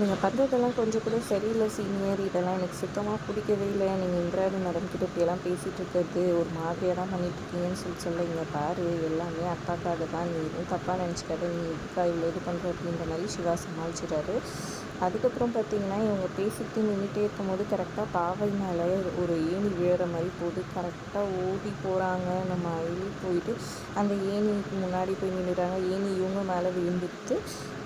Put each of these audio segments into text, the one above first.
நீங்கள் பண்ணுறதெல்லாம் கொஞ்சம் கூட சரியில்லை சீனியர் இதெல்லாம் எனக்கு சுத்தமாக பிடிக்கவே இல்லை. நீங்கள் இந்திராணி மேடம் கிட்ட இப்படியெல்லாம் பேசிகிட்டு இருக்கிறது ஒரு மாதிரியாக தான் பண்ணிட்டுருக்கீங்கன்னு சொல்லி சொல்ல இங்கே பாரு எல்லாமே அப்பாக்காக தான். நீ எதுவும் தப்பாக நினச்சிக்காத. நீ இதுக்காக இவ்வளோ இது பண்ணுற அப்படின்ற மாதிரி சிவா சமாளிச்சிட்டாரு அதுக்கப்புறம் பார்த்தீங்கன்னா இவங்க பேசிக்கிட்டு நின்றுட்டே இருக்கும்போது கரெக்டாக பாவை மேலே ஒரு விழுற மாதிரி போகுது கரெக்டாக ஓடி போகிறாங்க நம்ம அழி போயிட்டு அந்த ஏணிக்கு முன்னாடி போய் நின்றுடுறாங்க ஏணி இவங்க மேலே விழுந்துட்டு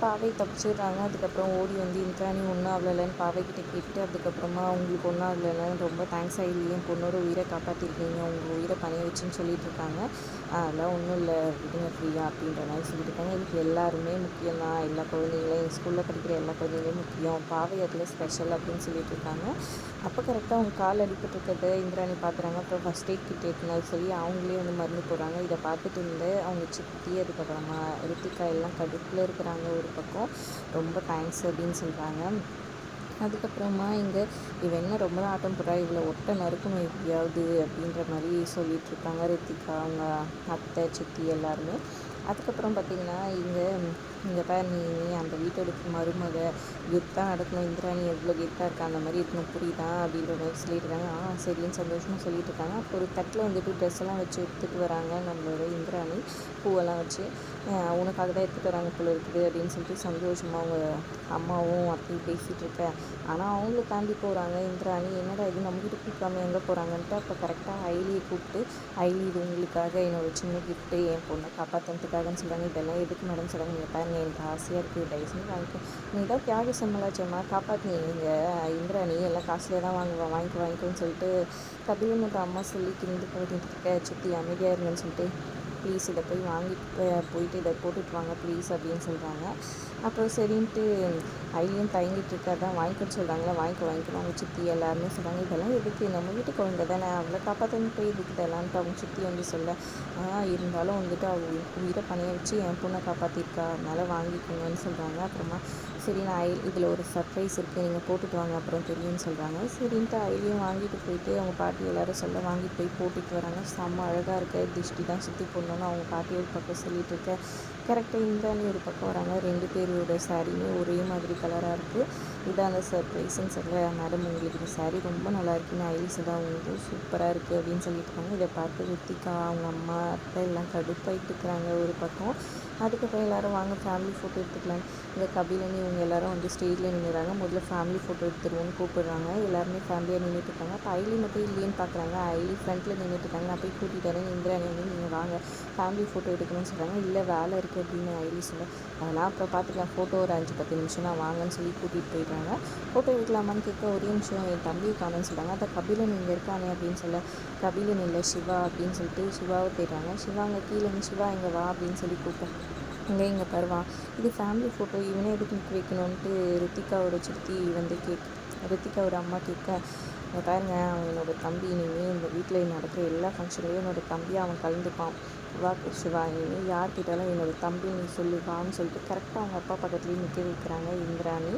பாவை தப்பிச்சிடுறாங்க. அதுக்கப்புறம் ஓடி வந்து இந்திராணி ஒன்றும் அவ்வளோலன்னு பாவைக்கிட்ட கேட்டு அதுக்கப்புறமா அவங்களுக்கு ஒன்றும் அவ்வளோலன்னு ரொம்ப தேங்க்ஸ் ஆகி என் பொண்ணோட உயிரை காப்பாற்றிருக்கீங்க உங்கள் உயிரை பணிய வச்சுன்னு சொல்லிட்டு இருக்காங்க. அதெல்லாம் ஒன்றும் இல்லை. விடுங்க ஃப்ரீயாக அப்படின்ற மாதிரி சொல்லிட்டு இருக்காங்க. இதுக்கு எல்லாருமே முக்கியம் தான். எல்லா குழந்தைங்களும் எங்கள் ஸ்கூலில் படிக்கிற எல்லா குழந்தைங்களும் முக்கியம். பாவை அதில் ஸ்பெஷல் அப்படின்னு சொல்லிட்டு இருக்காங்க. அப்போ கரெக்டாக அவங்க கால் அடிபட்டுருக்கிறது. இந்திராணி பார்க்குறாங்க அப்புறம் ஃபஸ்ட் எய்ட் கிட் இருக்குன்னு சொல்லி அவங்களே வந்து மருந்து போடுறாங்க. இதை பார்த்துட்டு இருந்து அவங்க சித்தி அதுக்கப்புறமா ரித்திகா எல்லாம் கடுப்பில் இருக்கிறாங்க ஒரு பக்கம். ரொம்ப தேங்க்ஸ் அப்படின்னு சொல்கிறாங்க அதுக்கப்புறமா இங்கே இவன் என்ன ரொம்ப நாள் ஆட்டம் போடுறா? இவ்வளோ ஒட்டை நறுக்கணும் எப்படியாவது அப்படின்ற மாதிரி சொல்லிகிட்ருக்காங்க ரித்திகா அவங்க அத்தை சித்தி எல்லாருமே. அதுக்கப்புறம் பார்த்திங்கன்னா இங்கே இங்கே பார் நீ அந்த வீட்டோட மருமக கெத்தாக நடக்கணும் இந்திராணி எவ்வளோ கெத்தாக இருக்கா அந்த மாதிரி இருக்கணும் புரியுதா அப்படின்ற மாதிரி சொல்லிட்டு இருக்காங்க ஆ சரின்னு சந்தோஷமாக சொல்லிட்டு இருக்காங்க அப்போ ஒரு தட்டில் வந்துட்டு ட்ரெஸ் எல்லாம் வச்சு எடுத்துகிட்டு வராங்க நம்மளோட இந்திராணி பூவெல்லாம் வச்சு. உனக்காக தான் எடுத்துகிட்டு வராங்க போல இருக்குது அப்படின்னு சொல்லிட்டு சந்தோஷமாக அவங்க அம்மாவும் அத்தையும் பேசிகிட்டு இருக்கேன் ஆனால் அவங்கள தாண்டி போகிறாங்க இந்திராணி. என்னடா இது நம்மகிட்ட கூப்பிடாம எங்கே போகிறாங்கன்ட்டு அப்போ கரெக்டாக ஐலியை கூப்பிட்டு ஐலி இது உங்களுக்காக என்னோட சின்ன கிஃப்ட்டு என் பொண்ணை காப்பாற்றுறதுக்காகன்னு சொல்கிறாங்க இதெல்லாம் எதுக்கு மேடம் சொல்கிறாங்க நீங்கள் பாருங்க எனக்கு ஆசையாக இருக்குது தயவு செஞ்சு வாங்கிக்கோ நீ தான் தியாக சம்மலாச்சம்மா காப்பாற்றி நீங்கள் இந்திராணி எல்லாம் காசுலேயே தான் வாங்குவேன் வாங்கிக்கோ வாங்கிக்கோன்னு சொல்லிட்டு கபிலனோட அம்மா சொல்லி கிண்டு போயிட்டு சுற்றி அமைதியாக இருங்கன்னு சொல்லிட்டு ப்ளீஸ் இதை போய் வாங்கி போயிட்டு இதை போட்டுட்டு வாங்க ப்ளீஸ் அப்படின்னு சொல்கிறாங்க அப்புறம் சரின்ட்டு ஐலியும் தயங்கிட்டு இருக்கா. தான் வாங்கிக்க சொல்கிறாங்களா வாங்கிக்க வாங்கிக்கணும் அவங்க சித்தி எல்லாருமே சொல்கிறாங்க இதெல்லாம் எதுக்கு? நம்ம வீட்டு குழந்தை தானே? அவளை காப்பாற்றணும் போய் இதுக்கு இதெல்லாம்ட்டு அவங்க சித்தி வந்து சொல்ல ஆனால் இருந்தாலும் வந்துட்டு அவள் உயிரை பணிய வச்சு என் பொண்ணை காப்பாற்றிருக்கா அதனால் வாங்கிக்கோங்கன்னு சொல்கிறாங்க அப்புறமா சரி நான் ஐ இதில் ஒரு சர்ப்ரைஸ் இருக்குது நீங்கள் போட்டுட்டு வாங்க அப்புறம் தெரியும்னு சொல்கிறாங்க சரின்ட்டு அயிலையும் வாங்கிட்டு போயிட்டு அவங்க பாட்டி எல்லோரும் சொல்ல வாங்கிட்டு போய் போட்டுட்டு வராங்க. செம்ம அழகாக இருக்க திஷ்டி தான் சுற்றி போடணுன்னு அவங்க பாட்டி ஒரு பக்கம் சொல்லிகிட்டு இருக்க. கரெக்டாக இந்தாண்டி ஒரு பக்கம் வராங்க. ரெண்டு பேரோட சாரியுமே ஒரே மாதிரி கலராக இருக்குது இதான் அந்த சர்ப்ரைஸ்ன்னு சொல்ல மேடம் உங்களுக்கு இந்த சாரீ ரொம்ப நல்லா இருக்குன்னு ஐல்ஸ் தான் வந்து சூப்பராக இருக்குது அப்படின்னு சொல்லிட்டு இருக்காங்க. இதை பார்த்து ரித்திகா அவங்க அம்மா அத்தை எல்லாம் கடுப்பாயிட்டு இருக்கிறாங்க ஒரு பக்கம். அதுக்கப்புறம் எல்லோரும் வாங்க ஃபேமிலி ஃபோட்டோ எடுத்துக்கலாம். இந்த கபிலனி இவங்க எல்லோரும் வந்து ஸ்டேஜில் நின்றுறாங்க முதல்ல ஃபேமிலி ஃபோட்டோ எடுத்துருவோன்னு கூப்பிடுறாங்க. எல்லாருமே ஃபேமிலியாக நின்றுட்டு இருக்காங்க. அப்போ ஐலி மட்டும் இல்லைன்னு பார்க்குறாங்க. ஐலி ஃப்ரண்ட்டில் நின்றுட்டு இருக்காங்க. நான் போய் கூட்டிகிட்டு வரேன். இந்திராணி வந்து நீங்கள் வாங்க. ஃபேமிலி ஃபோட்டோ எடுக்கணும்னு சொல்கிறாங்க இல்லை வேலை இருக்குது அப்படின்னு ஐலி சொல்ல அதெல்லாம் அப்புறம் பார்த்துக்கலாம் ஃபோட்டோ ஒரு அஞ்சு பத்து நிமிஷம் நான் வாங்கன்னு சொல்லி கூட்டிகிட்டு போயிடுறாங்க. ஃபோட்டோ எடுக்கலாமான்னு கேட்க ஒரே நிமிஷம் என் தம்பி காணுன்னு சொல்கிறாங்க அதை கபிலன் இங்கே இருக்கானே அப்படின்னு சொல்ல கபிலன் இல்லை சிவா அப்படின்னு சொல்லிட்டு சிவாவை போயிடுறாங்க சிவா அங்கே கீழே சிவா இங்கே வா அப்படின்னு சொல்லி கூப்பிட்டேன் இங்கே இங்கே தருவான் இது ஃபேமிலி ஃபோட்டோ இவனே எதுக்கு நிற்க வைக்கணுன்ட்டு ரித்திகாவோட சித்தி வந்து கேக் ரித்திகாவோட அம்மா கேட்க பாருங்க அவன் என்னோட தம்பி இனிமேல் இந்த வீட்டில் நடக்கிற எல்லா ஃபங்க்ஷன்லேயும் என்னோட தம்பியை அவன் கலந்துப்பான். வா சிவா இனிமேல் யார்கிட்டாலும் என்னோடய என்னோட தம்பி நீ சொல்லுவான்னு சொல்லிட்டு கரெக்டாக அவங்க அப்பா பக்கத்துலேயே நிற்க வைக்கிறாங்க இந்திராணி.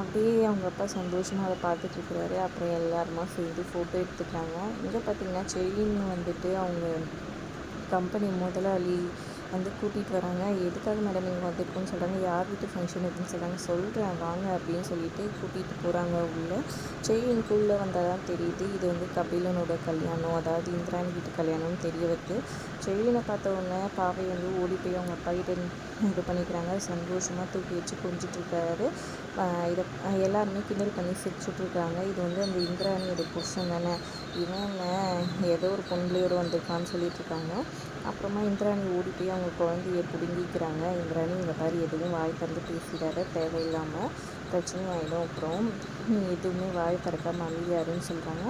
அப்படியே அவங்க அப்பா சந்தோஷமாக அதை பார்த்துட்ருக்குறாரு அப்புறம் எல்லாருமா சேர்ந்து ஃபோட்டோ எடுத்துக்கிறாங்க. இங்கே பார்த்தீங்கன்னா செயின் வந்துட்டு அவங்க கம்பெனி முதலாளி வந்து கூட்டிகிட்டு வராங்க. எதுக்காக மேடம் இங்கே வந்திருக்கோன்னு சொல்கிறாங்க யார் வீட்டு ஃபங்க்ஷன் இருக்குன்னு சொல்கிறாங்க சொல்கிறேன் வாங்க அப்படின்னு சொல்லிட்டு கூட்டிகிட்டு போகிறாங்க உள்ளே. செயின்குள்ளே வந்தால் தான் தெரியுது. இது வந்து கபிலனோட கல்யாணம். அதாவது இந்திராணி வீட்டு கல்யாணம்னு தெரிய வருது. செயினை பார்த்த உடனே பாவை வந்து ஓடி போய் அவங்க அப்பா கிட்ட இது பண்ணிக்கிறாங்க. சந்தோஷமாக தூக்கி வச்சு கொஞ்சிட்ருக்காரு இதை எல்லாருமே கிண்டல் பண்ணி சிரிச்சுட்ருக்காங்க இது வந்து அந்த இந்திராணியோட புருஷன் தானே. இவன் ஏதோ ஒரு பொண்ணுலையோடு வந்திருக்கான்னு சொல்லிட்டுருக்காங்க. அப்புறமா இந்திராணி ஓடிட்டு அவங்க குழந்தைய பிடுங்கிக்கிறாங்க. இந்திராணி இந்த மாதிரி எதுவும் வாய் திறந்து பேசிடாத தேவையில்லாமல் பிரச்சனை ஆகிடும் அப்புறம் நீ எதுவுமே வாய் திறக்காமல் அமைதியாருன்னு சொல்கிறாங்க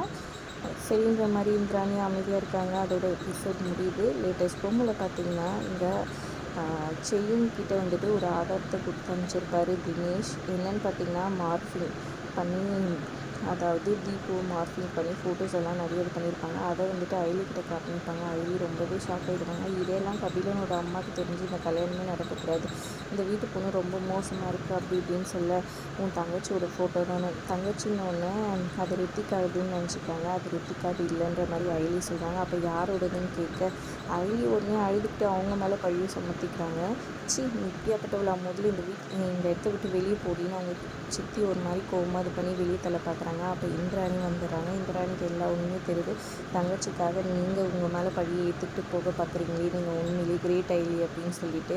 சரின்ற மாதிரி இந்திராணி அமைதியாக இருக்காங்க. அதோட எபிசோட் முடியுது. லேட்டஸ்ட் பொம்மில் பார்த்தீங்கன்னா இங்கே செய்யும் கிட்ட வந்துட்டு ஒரு ஆதாரத்தை கொடுத்து அனுப்பிச்சிருப்பாரு தினேஷ். என்னன்னு பார்த்தீங்கன்னா மார்ஃபிங் பண்ணி அதாவது தீபு மார்ஃபிங் பண்ணி ஃபோட்டோஸ் எல்லாம் நிறைய இது பண்ணியிருப்பாங்க. அதை வந்துட்டு ஐலி காட்டியிருப்பாங்க ஐலி ரொம்பவே ஷாக் ஆகிடுவாங்க இதெல்லாம் கபிலனோட அம்மாவுக்கு தெரிஞ்சு இந்த கல்யாணமே நடக்கக்கூடாது. இந்த வீட்டு பொண்ணு ரொம்ப மோசமாக இருக்குது அப்படி இப்படின்னு சொல்ல உன் தங்கச்சியோட ஃபோட்டோ தானே. தங்கச்சின்னு ஒன்று அது ரித்திக்காதுன்னு நினச்சிக்காங்க அது ரித்திக்காது இல்லைன்ற மாதிரி ஐலி சொல்கிறாங்க அப்போ யாரோடதுன்னு கேட்க ஐலி உடனே அழுதுகிட்டு அவங்க மேலே பழிய சுமத்திக்கிறாங்க. சி நீ இப்படியாப்பட்டவளா? முதல்ல இந்த வீட் இந்த இடத்த விட்டு வெளியே போடின்னு அவங்க சித்தி ஒரு மாதிரி கோவமாக இது பண்ணி வெளியே தலை பார்க்குறாங்க. அப்போ இந்திராணி வந்துடுறாங்க. இந்திராணிக்கு எல்லா உண்மையும் தெரியுது. தங்கச்சிக்காக நீங்கள் உங்கள் மேலே பழியை ஏற்றுக்கிட்டு போக பார்க்குறீங்களே நீங்கள் உண்மையிலே கிரேட் ஐலி அப்படின்னு சொல்லிட்டு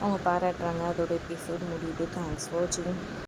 அவங்க பாராட்டுறாங்க. அதோட எபிசோட் முடியுது. தேங்க்ஸ் ஃபார் வாட்சிங்